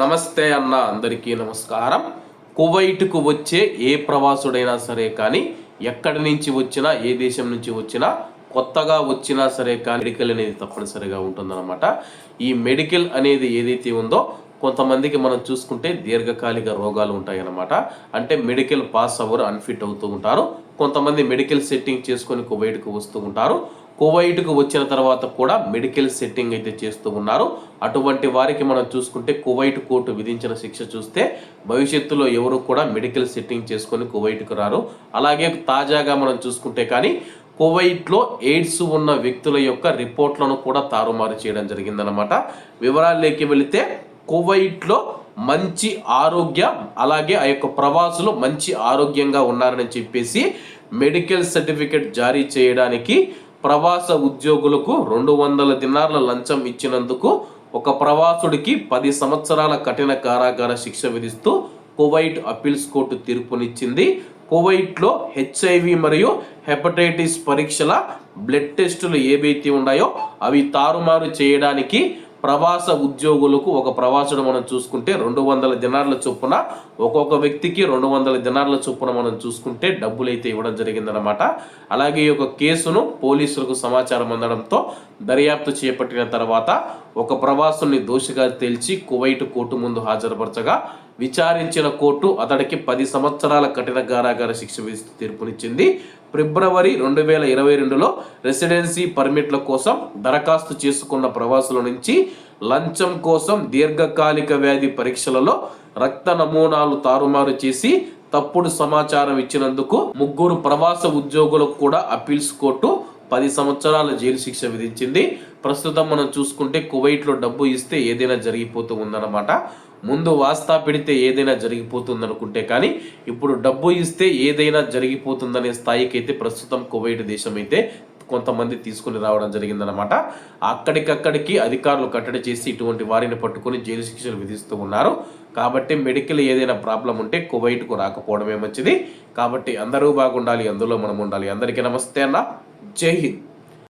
నమస్తే అన్న అందరికీ నమస్కారం. కువైట్కు వచ్చే ఏ ప్రవాసుడైనా సరే కానీ ఎక్కడి నుంచి వచ్చినా ఏ దేశం నుంచి వచ్చినా కొత్తగా వచ్చినా సరే కానీ మెడికల్ అనేది తప్పనిసరిగా ఉంటుందన్నమాట. ఈ మెడికల్ అనేది ఏదైతే ఉందో కొంతమందికి మనం చూసుకుంటే దీర్ఘకాలిక రోగాలు ఉంటాయన్నమాట. అంటే మెడికల్ పాస్ అవ్వరు అన్ఫిట్ అవుతూ ఉంటారు. కొంతమంది మెడికల్ సెట్టింగ్ చేసుకొని కువైట్కు వస్తూ ఉంటారు. కువైట్కు వచ్చిన తర్వాత కూడా మెడికల్ సెట్టింగ్ అయితే చేస్తూ ఉన్నారు. అటువంటి వారికి మనం చూసుకుంటే కువైట్ కోర్టు విధించిన శిక్ష చూస్తే భవిష్యత్తులో ఎవరు కూడా మెడికల్ సెట్టింగ్ చేసుకొని కువైట్కు రారు. అలాగే తాజాగా మనం చూసుకుంటే కానీ కువైట్లో ఎయిడ్స్ ఉన్న వ్యక్తుల యొక్క రిపోర్ట్లను కూడా తారుమారు చేయడం జరిగిందనమాట వివరాల్లోకి వెళితే కువైట్లో మంచి ఆరోగ్యం అలాగే ఆ యొక్క ప్రవాసులు మంచి ఆరోగ్యంగా ఉన్నారని చెప్పేసి మెడికల్ సర్టిఫికెట్ జారీ చేయడానికి ప్రవాస ఉద్యోగులకు రెండు వందల దినార్ల లంచం ఇచ్చినందుకు ఒక ప్రవాసుడికి పది సంవత్సరాల కఠిన కారాగార శిక్ష విధిస్తూ కువైట్ అప్పీల్స్ కోర్టు తీర్పునిచ్చింది. కువైట్లో హెచ్ఐవి మరియు హెపటైటిస్ పరీక్షల బ్లడ్ టెస్టులు ఏవైతే ఉన్నాయో అవి తారుమారు చేయడానికి ప్రవాస ఉద్యోగులకు ఒక ప్రవాసుడు మనం చూసుకుంటే రెండు వందల దినార్ల చొప్పున ఒక్కొక్క వ్యక్తికి రెండు వందల దినార్ల చొప్పున మనం చూసుకుంటే డబ్బులు అయితే ఇవ్వడం జరిగిందనమాట అలాగే ఈ యొక్క కేసును పోలీసులకు సమాచారం అందడంతో దర్యాప్తు చేపట్టిన తర్వాత ఒక ప్రవాసుని దోషిగా తేల్చి కువైట్ కోర్టు ముందు హాజరుపరచగా విచారించిన కోర్టు అతడికి పది సంవత్సరాల కఠిన కారాగార శిక్ష విధిస్తూ తీర్పునిచ్చింది. ఫిబ్రవరి రెండు వేల ఇరవై రెండులో రెసిడెన్సీ పర్మిట్ల కోసం దరఖాస్తు చేసుకున్న ప్రవాసుల నుంచి లంచం కోసం దీర్ఘకాలిక వ్యాధి పరీక్షలలో రక్త నమూనాలు తారుమారు చేసి తప్పుడు సమాచారం ఇచ్చినందుకు ముగ్గురు ప్రవాస ఉద్యోగులకు కూడా అప్పీల్స్ కోర్టు పది సంవత్సరాల జైలు శిక్ష విధించింది. ప్రస్తుతం మనం చూసుకుంటే కువైట్లో డబ్బు ఇస్తే ఏదైనా జరిగిపోతూ ఉందన్నమాట. ముందు వాస్తా పెడితే ఏదైనా జరిగిపోతుంది అనుకుంటే కానీ ఇప్పుడు డబ్బు ఇస్తే ఏదైనా జరిగిపోతుందనే స్థాయికి అయితే ప్రస్తుతం కువైట్ దేశం అయితే కొంతమంది తీసుకుని రావడం జరిగిందనమాట అక్కడికక్కడికి అధికారులు కట్టడి చేసి ఇటువంటి వారిని పట్టుకొని జైలు శిక్షలు విధిస్తూ ఉన్నారు. కాబట్టి మెడికల్ ఏదైనా ప్రాబ్లం ఉంటే కువైట్కు రాకపోవడమే మంచిది. కాబట్టి అందరూ బాగుండాలి అందులో మనం ఉండాలి. అందరికీ నమస్తే అన్న. జై హింద్